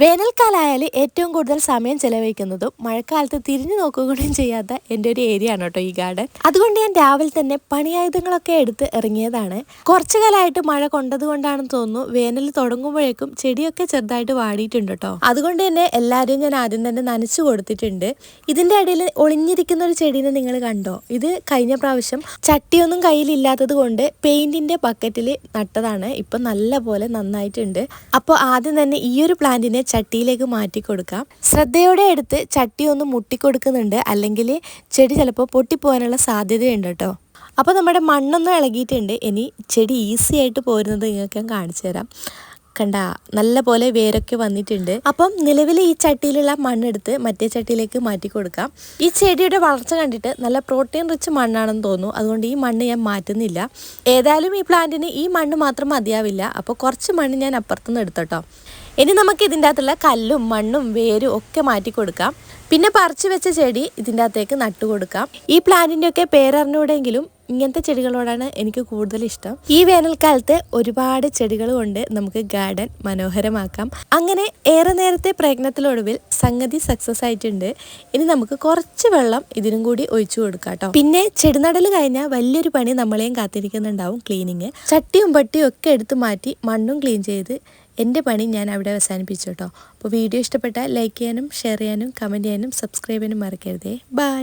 വേനൽക്കാലമായാൽ ഏറ്റവും കൂടുതൽ സമയം ചെലവഴിക്കുന്നതും മഴക്കാലത്ത് തിരിഞ്ഞു നോക്കുകയും ചെയ്യാത്ത എന്റെ ഒരു ഏരിയ ആണ് കേട്ടോ ഈ ഗാർഡൻ അതുകൊണ്ട് ഞാൻ രാവിലെ തന്നെ പണിയായുധങ്ങളൊക്കെ എടുത്ത് ഇറങ്ങിയതാണ്. കുറച്ചു കാലമായിട്ട് മഴ കൊണ്ടതുകൊണ്ടാണെന്ന് തോന്നുന്നു വേനൽ തുടങ്ങുമ്പോഴേക്കും ചെടിയൊക്കെ ചെറുതായിട്ട് വാടിയിട്ടുണ്ട് കേട്ടോ. അതുകൊണ്ട് തന്നെ എല്ലാവരും ഞാൻ ആദ്യം തന്നെ നനച്ചു കൊടുത്തിട്ടുണ്ട്. ഇതിന്റെ ഇടയിൽ ഒളിഞ്ഞിരിക്കുന്ന ഒരു ചെടീനെ നിങ്ങൾ കണ്ടോ? ഇത് കഴിഞ്ഞ പ്രാവശ്യം ചട്ടിയൊന്നും കയ്യിലില്ലാത്തത് കൊണ്ട് പെയിന്റിന്റെ ബക്കറ്റിൽ നട്ടതാണ്. ഇപ്പൊ നല്ല പോലെ നന്നായിട്ടുണ്ട്. അപ്പോൾ ആദ്യം തന്നെ ഈ ഒരു പ്ലാന്റിനെ ചട്ടിയിലേക്ക് മാറ്റി കൊടുക്കാം. ശ്രദ്ധയോടെ എടുത്ത് ചട്ടി ഒന്ന് മുട്ടിക്കൊടുക്കുന്നുണ്ട് അല്ലെങ്കിൽ ചെടി ചിലപ്പോൾ പൊട്ടിപ്പോകാനുള്ള സാധ്യതയുണ്ട് കേട്ടോ. അപ്പോൾ നമ്മുടെ മണ്ണൊന്നും ഇളകിയിട്ടുണ്ട്. ഇനി ചെടി ഈസി ആയിട്ട് പോരുന്നത് നിങ്ങൾക്ക് ഞാൻ കാണിച്ചു തരാം. കണ്ട നല്ല പോലെ വേരൊക്കെ വന്നിട്ടുണ്ട്. അപ്പം നിലവിൽ ഈ ചട്ടിയിലുള്ള മണ്ണെടുത്ത് മറ്റേ ചട്ടിയിലേക്ക് മാറ്റി കൊടുക്കാം. ഈ ചെടിയുടെ വളർച്ച കണ്ടിട്ട് നല്ല പ്രോട്ടീൻ റിച്ച് മണ്ണാണെന്ന് തോന്നുന്നു. അതുകൊണ്ട് ഈ മണ്ണ് ഞാൻ മാറ്റുന്നില്ല. ഏതായാലും ഈ പ്ലാന്റിന് ഈ മണ്ണ് മാത്രം മതിയാവില്ല. അപ്പോൾ കുറച്ച് മണ്ണ് ഞാൻ അപ്പുറത്തുനിന്ന് എടുത്തോട്ടോ. ഇനി നമുക്ക് ഇതിന്റെ അകത്തുള്ള കല്ലും മണ്ണും വേരും ഒക്കെ മാറ്റി കൊടുക്കാം. പിന്നെ പറിച്ചു വെച്ച ചെടി ഇതിന്റെ അകത്തേക്ക് നട്ടു കൊടുക്കാം. ഈ പ്ലാന്റിന്റെ ഒക്കെ പേരറിഞ്ഞൂടെങ്കിലും ഇങ്ങനത്തെ ചെടികളോടാണ് എനിക്ക് കൂടുതൽ ഇഷ്ടം ഈ വേനൽക്കാലത്ത് ഒരുപാട് ചെടികൾ കൊണ്ട് നമുക്ക് ഗാർഡൻ മനോഹരമാക്കാം. അങ്ങനെ ഏറെ നേരത്തെ പ്രയത്നത്തിലൊടുവിൽ സംഗതി സക്സസ് ആയിട്ടുണ്ട്. ഇനി നമുക്ക് കുറച്ച് വെള്ളം ഇതിനും കൂടി ഒഴിച്ചു കൊടുക്കാം കേട്ടോ. പിന്നെ ചെടിനടൽ കഴിഞ്ഞാൽ വലിയൊരു പണി നമ്മളെയും കാത്തിരിക്കുന്നുണ്ടാവും ക്ലീനിങ് ചട്ടിയും പട്ടിയും ഒക്കെ എടുത്ത് മാറ്റി മണ്ണും ക്ലീൻ ചെയ്ത് എന്റെ പണി ഞാൻ അവിടെ അവസാനിപ്പിച്ചു കേട്ടോ. അപ്പോൾ വീഡിയോ ഇഷ്ടപ്പെട്ടാൽ ലൈക്ക് ചെയ്യാനും ഷെയർ ചെയ്യാനും കമന്റ് ചെയ്യാനും സബ്സ്ക്രൈബ് ചെയ്യാനും മറക്കരുതേ. ബൈ